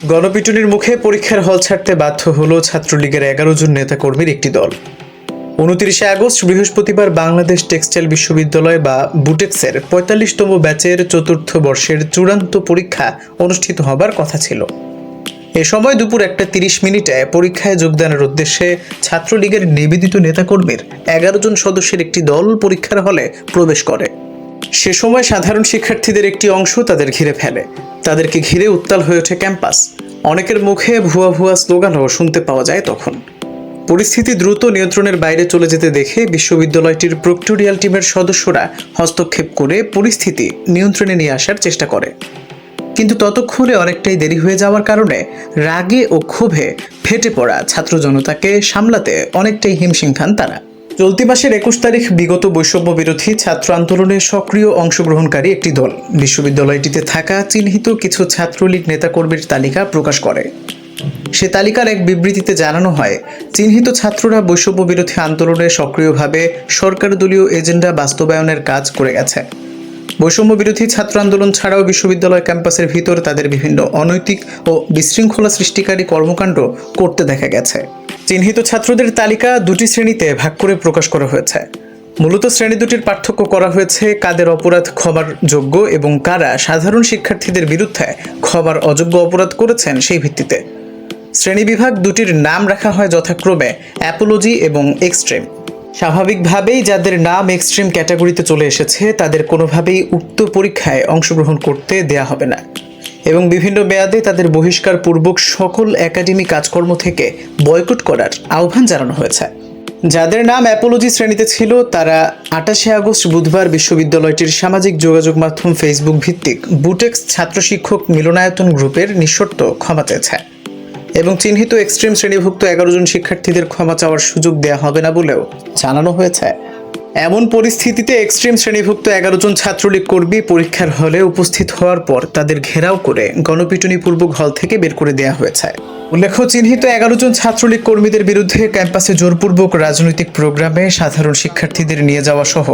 গণপিটুনির মুখে পরীক্ষার হল ছাড়তে বাধ্য হল ছাত্রলীগের এগারো জন নেতাকর্মীর একটি দল। উনত্রিশে আগস্ট বৃহস্পতিবার বাংলাদেশ টেক্সটাইল বিশ্ববিদ্যালয় বা বুটেক্সের পঁয়তাল্লিশতম ব্যাচের চতুর্থ বর্ষের চূড়ান্ত পরীক্ষা অনুষ্ঠিত হবার কথা ছিল। এ সময় দুপুর একটা তিরিশ মিনিটে পরীক্ষায় যোগদানের উদ্দেশ্যে ছাত্রলীগের নিবেদিত নেতাকর্মীর এগারো জন সদস্যের একটি দল পরীক্ষার হলে প্রবেশ করে। সে সময় সাধারণ শিক্ষার্থীদের একটি অংশ তাদের ঘিরে ফেলে। তাদেরকে ঘিরে উত্তাল হয়ে ওঠে ক্যাম্পাস। অনেকের মুখে ভুয়া ভুয়া স্লোগানও শুনতে পাওয়া যায় তখন। পরিস্থিতি দ্রুত নিয়ন্ত্রণের বাইরে চলে যেতে দেখে বিশ্ববিদ্যালয়টির প্রক্টোরিয়াল টিমের সদস্যরা হস্তক্ষেপ করে পরিস্থিতি নিয়ন্ত্রণে নিয়ে আসার চেষ্টা করে। কিন্তু ততক্ষণে অনেকটাই দেরি হয়ে যাওয়ার কারণে রাগে ও ক্ষোভে ফেটে পড়া ছাত্র জনতাকে সামলাতে অনেকটাই হিমশিম খান তারা। চলতি মাসের একুশ তারিখ বিগত বৈষম্য বিরোধী ছাত্র আন্দোলনে সক্রিয় অংশগ্রহণকারী একটি দল বিশ্ববিদ্যালয়টিতে থাকা চিহ্নিত কিছু ছাত্রলীগ নেতাকর্মীর তালিকা প্রকাশ করে। সে তালিকার এক বিবৃতিতে জানানো হয়, চিহ্নিত ছাত্ররা বৈষম্য বিরোধী আন্দোলনে সক্রিয়ভাবে সরকার দলীয় এজেন্ডা বাস্তবায়নের কাজ করে গেছে। বৈষম্য বিরোধী ছাত্র আন্দোলন ছাড়াও বিশ্ববিদ্যালয় ক্যাম্পাসের ভিতর তাদের বিভিন্ন অনৈতিক ও বিশৃঙ্খলা সৃষ্টিকারী কর্মকাণ্ড করতে দেখা গেছে। চিহ্নিত ছাত্রদের তালিকা দুটি শ্রেণীতে ভাগ করে প্রকাশ করা হয়েছে। মূলত শ্রেণি দুটির পার্থক্য করা হয়েছে কাদের অপরাধ ক্ষমার যোগ্য এবং কারা সাধারণ শিক্ষার্থীদের বিরুদ্ধে ক্ষমার অযোগ্য অপরাধ করেছেন সেই ভিত্তিতে। শ্রেণীবিভাগ দুটির নাম রাখা হয় যথাক্রমে অ্যাপোলজি এবং এক্সট্রিম। স্বাভাবিকভাবেই যাদের নাম এক্সট্রিম ক্যাটাগরিতে চলে এসেছে, তাদের কোনোভাবেই উক্ত পরীক্ষায় অংশগ্রহণ করতে দেয়া হবে না। এবং বিভিন্ন মেয়াদে তাদের বহিষ্কার পূর্বক সকল একাডেমি কাজকর্ম থেকে বয়কট করার আহ্বান জানানো হয়েছে। যাদের নাম অ্যাপোলজি শ্রেণীতে ছিল, তারা আটাশে আগস্ট বুধবার বিশ্ববিদ্যালয়টির সামাজিক যোগাযোগ মাধ্যম ফেসবুক ভিত্তিক বুটেক্স ছাত্র শিক্ষক মিলনায়তন গ্রুপের নিঃশর্ত ক্ষমা চেয়েছে। এবং চিহ্নিত এক্সট্রিম শ্রেণীভুক্ত এগারো জন শিক্ষার্থীদের ক্ষমা চাওয়ার সুযোগ দেওয়া হবে না বলেও জানানো হয়েছে। এমন পরিস্থিতিতে এক্সট্রিম শ্রেণীভুক্ত এগারো জন ছাত্রলীগ কর্মী পরীক্ষার হলে উপস্থিত হওয়ার পর তাদের ঘেরাও করে গণপিটুনি পূর্বক হল থেকে বের করে দেওয়া হয়েছে। উল্লেখ্য, চিহ্নিত এগারো জন ছাত্রলীগ কর্মীদের বিরুদ্ধে ক্যাম্পাসে জোরপূর্বক রাজনৈতিক প্রোগ্রামে সাধারণ শিক্ষার্থীদের নিয়ে যাওয়া সহ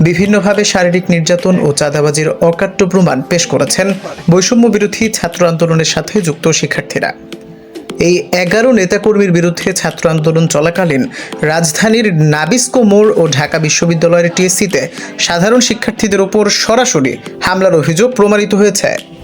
বিভিন্নভাবে শারীরিক নির্যাতন ও চাঁদাবাজির অকাট্য প্রমাণ পেশ করেছেন বৈষম্য বিরোধী ছাত্র আন্দোলনের সাথে যুক্ত শিক্ষার্থীরা। এই এগারো নেতাকর্মীর বিরুদ্ধে ছাত্র আন্দোলন চলাকালীন রাজধানীর নাবিস্কো মোড় ও ঢাকা বিশ্ববিদ্যালয়ের টিএসসিতে সাধারণ শিক্ষার্থীদের ওপর সরাসরি হামলার অভিযোগ প্রমাণিত হয়েছে।